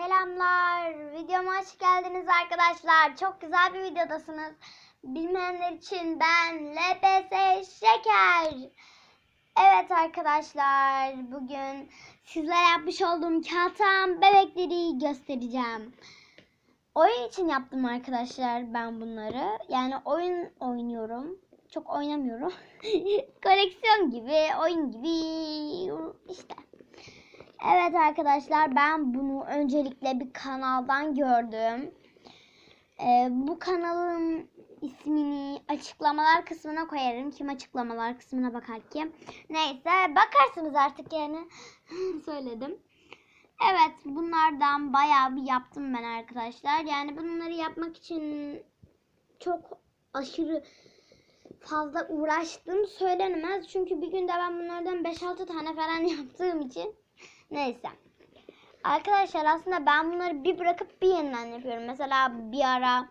Selamlar. Videoma hoş geldiniz arkadaşlar. Çok güzel bir videodasınız. Bilmeyenler için ben LPS Şeker. Evet arkadaşlar. Bugün sizlere yapmış olduğum kağıttan bebekleri göstereceğim. Oyun için yaptım arkadaşlar ben bunları. Yani oyun oynuyorum. Çok oynamıyorum. Koleksiyon gibi, oyun gibi işte. Evet arkadaşlar ben bunu öncelikle bir kanaldan gördüm. Ee, bu kanalın ismini açıklamalar kısmına koyarım. Kim açıklamalar kısmına bakar kim. Neyse bakarsınız artık yani. Söyledim. Evet bunlardan bayağı bir yaptım ben arkadaşlar. Yani bunları yapmak için çok aşırı fazla uğraştım söylenemez. Çünkü bir günde ben bunlardan 5-6 tane falan yaptığım için Neyse. Arkadaşlar aslında ben bunları bir bırakıp bir yeniden yapıyorum. Mesela bir ara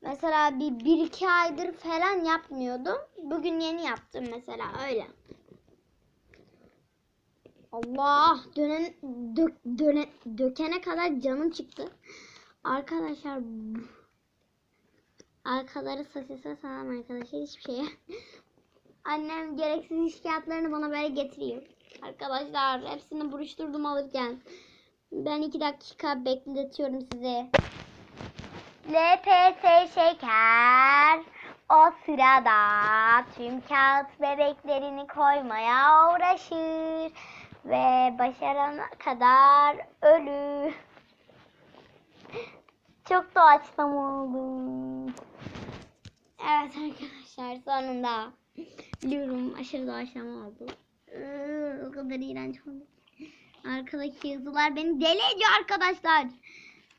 mesela bir, bir iki aydır falan yapmıyordum. Bugün yeni yaptım mesela öyle. Allah dönen dök, döne, dökene kadar canım çıktı. Arkadaşlar arkaları sosise sağlam arkadaşlar hiçbir şey. Annem gereksiz iş kağıtlarını bana böyle getiriyor. Arkadaşlar hepsini buruşturdum alırken. Ben iki dakika bekletiyorum sizi. LPS şeker. O sırada tüm kağıt bebeklerini koymaya uğraşır. Ve başarana kadar ölür. Çok doğaçlama oldum. Evet arkadaşlar sonunda. Biliyorum aşırı doğaçlama oldu. O kadar iğrenç oldu. Arkadaki yazılar beni deli ediyor arkadaşlar.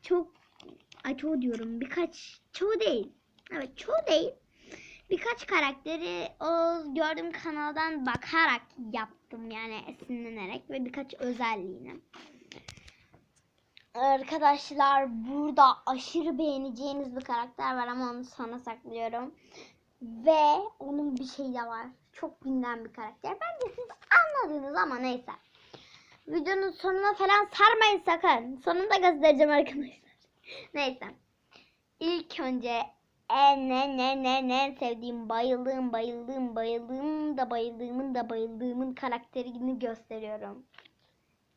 Çok ay çoğu diyorum. Birkaç çoğu değil. Evet çoğu değil. Birkaç karakteri o gördüğüm kanaldan bakarak yaptım yani esinlenerek ve birkaç özelliğini. Arkadaşlar burada aşırı beğeneceğiniz bir karakter var ama onu sona saklıyorum. Ve onun bir şeyi de var. Çok bilinen bir karakter. Bence siz anladınız ama neyse. Videonun sonuna falan sarmayın sakın. Sonunda göstereceğim arkadaşlar. neyse. İlk önce en en en en en sevdiğim bayıldığım bayıldığım bayıldığım da bayıldığımın da bayıldığımın karakterini gösteriyorum.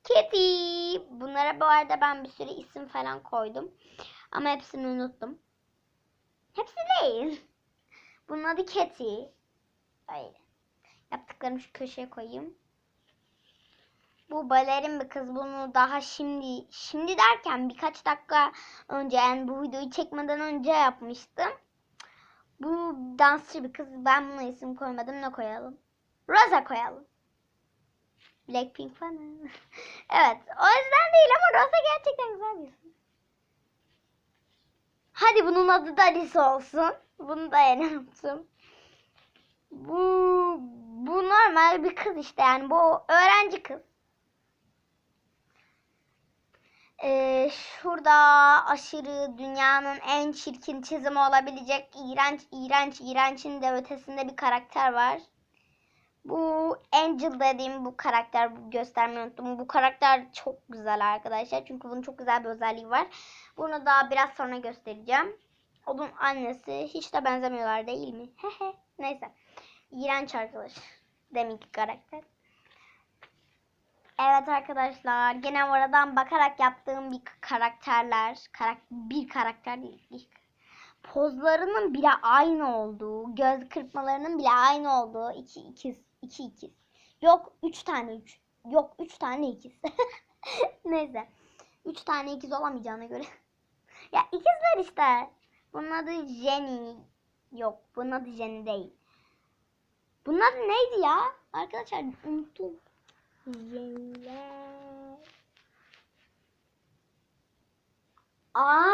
Kitty. Bunlara bu arada ben bir sürü isim falan koydum. Ama hepsini unuttum. Hepsi değil. Bunun adı Kitty. Öyle. Yaptıklarımı şu köşeye koyayım. Bu balerin bir kız. Bunu daha şimdi, şimdi derken birkaç dakika önce yani bu videoyu çekmeden önce yapmıştım. Bu dansçı bir kız. Ben buna isim koymadım. Ne koyalım? Rosa koyalım. Blackpink falan. evet. O yüzden değil ama Rosa gerçekten güzel bir isim. Hadi bunun adı da Alice olsun. Bunu da yeni yaptım. Bu bu normal bir kız işte yani bu öğrenci kız. Ee, şurada aşırı dünyanın en çirkin çizimi olabilecek iğrenç iğrenç iğrençin de ötesinde bir karakter var. Bu Angel dediğim bu karakter göstermeyi unuttum. Bu karakter çok güzel arkadaşlar. Çünkü bunun çok güzel bir özelliği var. Bunu da biraz sonra göstereceğim. Onun annesi hiç de benzemiyorlar değil mi? Neyse. İğrenç arkadaş. Deminki karakter. Evet arkadaşlar. Gene oradan bakarak yaptığım bir karakterler. Karak bir karakter değil. Pozlarının bile aynı olduğu, göz kırpmalarının bile aynı olduğu iki ikiz, iki ikiz. Yok üç tane üç. Yok üç tane ikiz. Neyse. Üç tane ikiz olamayacağına göre. ya ikizler işte. Bunun adı Jenny. Yok bunun adı Jenny değil. Bunun adı neydi ya? Arkadaşlar unuttum. Jenny'ler. Aa!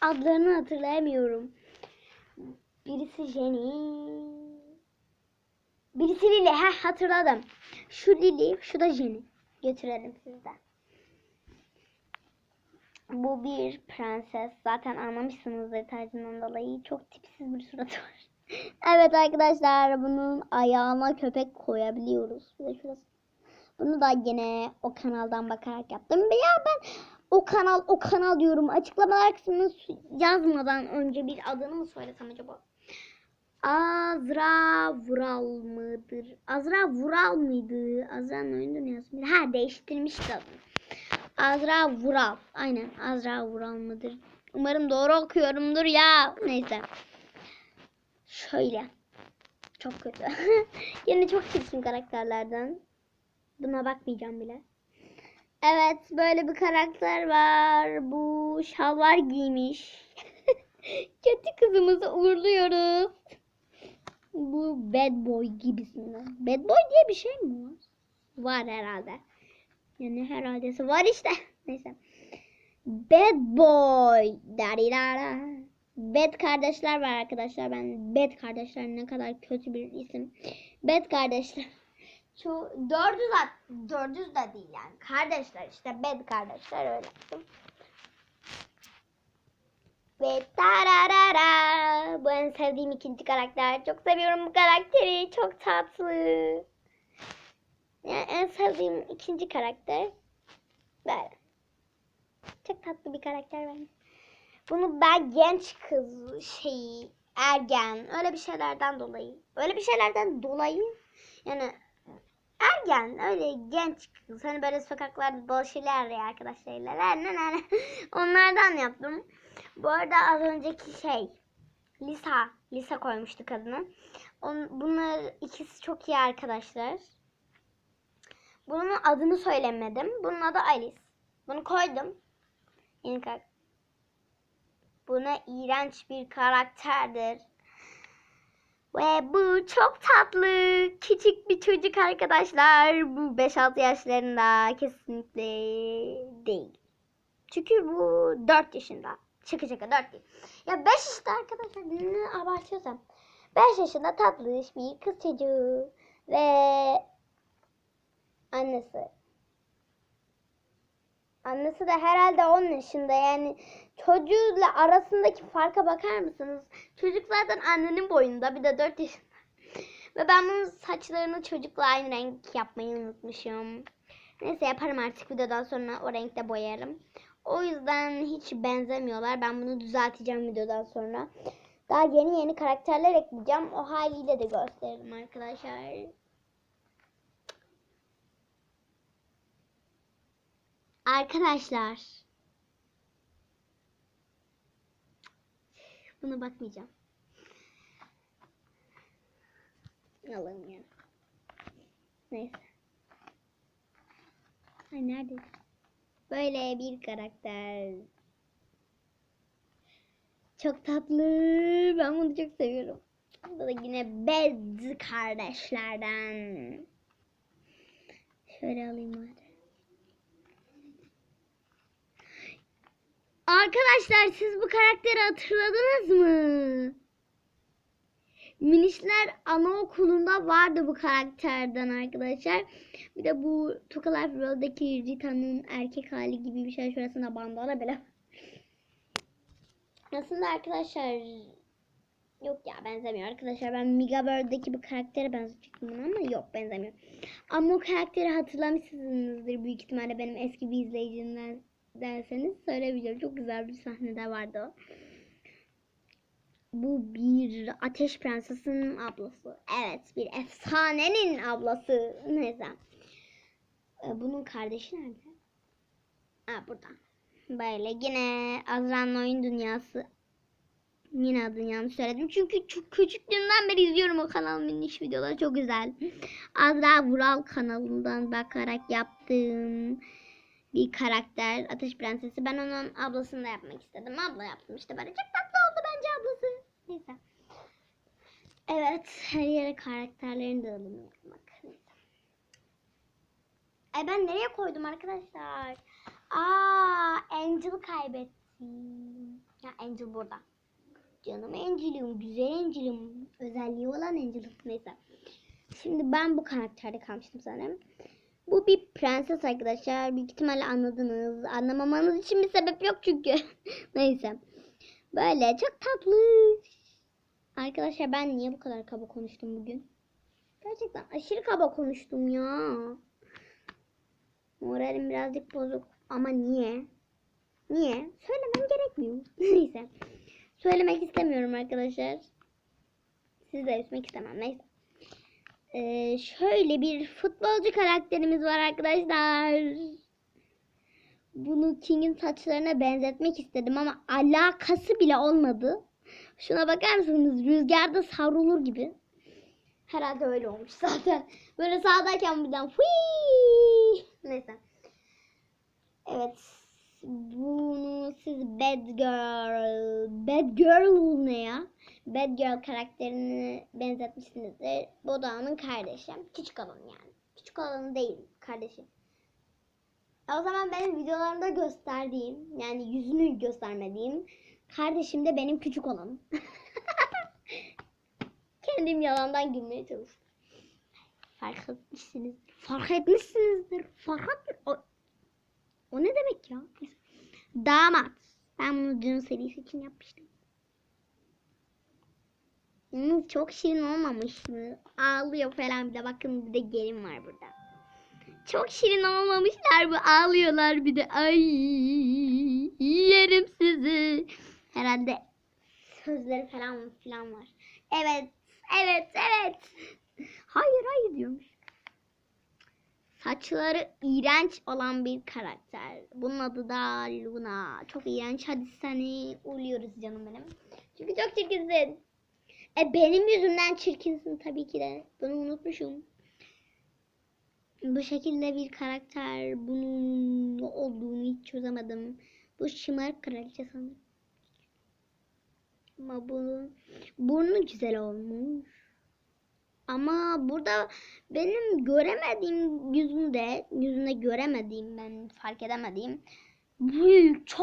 Adlarını hatırlayamıyorum. Birisi Jenny. Birisi Lily. Heh hatırladım. Şu Lily, şu da Jenny. Götürelim sizden. Bu bir prenses. Zaten anlamışsınızdır tarzından dolayı. Çok tipsiz bir suratı var. Evet arkadaşlar bunun ayağına köpek koyabiliyoruz. Bunu da yine o kanaldan bakarak yaptım. Ya ben O kanal o kanal diyorum. Açıklamalar kısmına su- yazmadan önce bir adını mı söylesem acaba? Azra Vural mıdır? Azra Vural mıydı? Azra'nın oyun dünyası mıydı? Ha değiştirmişti adını. Azra Vural. Aynen Azra Vural mıdır? Umarım doğru okuyorumdur ya. Neyse. Şöyle. Çok kötü. Yine çok çirkin karakterlerden. Buna bakmayacağım bile. Evet böyle bir karakter var. Bu şalvar giymiş. Kötü kızımızı uğurluyoruz. Bu bad boy gibisinden. Bad boy diye bir şey mi var? Var herhalde. Yani herhaldesi var işte. Neyse. Bad boy. Darirara. Bad kardeşler var arkadaşlar. Ben Bad kardeşler ne kadar kötü bir isim. Bad kardeşler. Şu 400 at 400 de değil yani. Kardeşler işte Bad kardeşler öyle yaptım. Ve tararara. Bu en sevdiğim ikinci karakter. Çok seviyorum bu karakteri. Çok tatlı. Yani en sevdiğim ikinci karakter. Böyle. Çok tatlı bir karakter bence. Bunu ben genç kız şeyi ergen öyle bir şeylerden dolayı öyle bir şeylerden dolayı yani ergen öyle genç kız hani böyle sokaklarda dolaşırlar ya arkadaşlarıyla onlardan yaptım. Bu arada az önceki şey Lisa Lisa koymuştuk adını. On, bunlar ikisi çok iyi arkadaşlar. Bunun adını söylemedim. Bunun adı Alice. Bunu koydum. Yeni. Buna iğrenç bir karakterdir. Ve bu çok tatlı. Küçük bir çocuk arkadaşlar. Bu 5-6 yaşlarında kesinlikle değil. Çünkü bu 4 yaşında. Şaka şaka 4 değil. Ya 5 işte arkadaşlar ne abartıyorsam. 5 yaşında tatlış bir kız çocuğu. Ve annesi. Annesi de herhalde 10 yaşında yani çocuğuyla arasındaki farka bakar mısınız? Çocuk zaten annenin boyunda bir de 4 yaşında. Ve ben bunun saçlarını çocukla aynı renk yapmayı unutmuşum. Neyse yaparım artık videodan sonra o renkte boyarım. O yüzden hiç benzemiyorlar. Ben bunu düzelteceğim videodan sonra. Daha yeni yeni karakterler ekleyeceğim. O haliyle de gösteririm arkadaşlar. Arkadaşlar. Buna bakmayacağım. Alayım ya. Neyse. Ay nerede? Böyle bir karakter. Çok tatlı. Ben bunu çok seviyorum. Bu da yine Bez kardeşlerden. Şöyle alayım hadi. Arkadaşlar siz bu karakteri hatırladınız mı? Minişler anaokulunda vardı bu karakterden arkadaşlar. Bir de bu Toka Life World'daki Rita'nın erkek hali gibi bir şey. Şurasında bandana bile. Aslında arkadaşlar yok ya benzemiyor arkadaşlar. Ben Miga World'daki bir karaktere benzetecektim ama yok benzemiyor. Ama o karakteri hatırlamışsınızdır büyük ihtimalle benim eski bir izleyicimden derseniz söyleyebilirim. Çok güzel bir sahnede vardı o. Bu bir ateş prensesinin ablası. Evet bir efsanenin ablası. Neyse. Ee, Bunun kardeşi nerede? Ha burada. Böyle yine Azra'nın oyun dünyası. Yine adını yanlış söyledim. Çünkü çok küçüklüğümden beri izliyorum o kanalın minniş videoları. Çok güzel. Azra Vural kanalından bakarak yaptığım bir karakter. Ateş Prensesi. Ben onun ablasını da yapmak istedim. Abla yaptım işte böyle. Çok tatlı oldu bence ablası. Neyse. Evet. Her yere karakterlerini de alalım. Bak. Neyse. Ay ben nereye koydum arkadaşlar? Aa, Angel kaybettim. Ya Angel burada. Canım Angel'im, güzel Angel'im. Özelliği olan Angel'im. Neyse. Şimdi ben bu karakterde kalmıştım sanırım. Bu bir prenses arkadaşlar. Büyük ihtimalle anladınız. Anlamamanız için bir sebep yok çünkü. Neyse. Böyle çok tatlı. Arkadaşlar ben niye bu kadar kaba konuştum bugün? Gerçekten aşırı kaba konuştum ya. Moralim birazcık bozuk. Ama niye? Niye? Söylemem gerekmiyor. Neyse. Söylemek istemiyorum arkadaşlar. Sizi de üzmek istemem. Neyse. Ee, şöyle bir futbolcu karakterimiz var arkadaşlar. Bunu King'in saçlarına benzetmek istedim ama alakası bile olmadı. Şuna bakar mısınız? Rüzgarda savrulur gibi. Herhalde öyle olmuş zaten. Böyle sağdayken birden fıy. Neyse. Evet. Bunu siz Bad Girl, Bad Girl ne ya? Bad Girl karakterini benzetmişsinizdir. Bu da onun kardeşi. Küçük olan yani. Küçük olanı değil kardeşi. O zaman benim videolarımda gösterdiğim yani yüzünü göstermediğim kardeşim de benim küçük olanım. Kendim yalandan gülmeye çalıştım. Fark etmişsiniz. Fark etmişsinizdir. Fark et... O, o ne demek ya? Damat. Ben bunu dün serisi için yapmıştım. Hmm, çok şirin olmamış mı? Ağlıyor falan bir de bakın bir de gelin var burada. Çok şirin olmamışlar bu ağlıyorlar bir de ay yerim sizi. Herhalde sözleri falan filan var. Evet evet evet. Hayır hayır diyormuş. Saçları iğrenç olan bir karakter. Bunun adı da Luna. Çok iğrenç. Hadi seni uyuyoruz canım benim. Çünkü çok çirkinsin. E benim yüzümden çirkinsin tabii ki de. Bunu unutmuşum. Bu şekilde bir karakter. Bunun ne olduğunu hiç çözemedim. Bu şımarık kraliçe sanırım. Ama bunun burnu güzel olmuş. Ama burada benim göremediğim yüzünde, yüzünde göremediğim ben fark edemediğim bu çok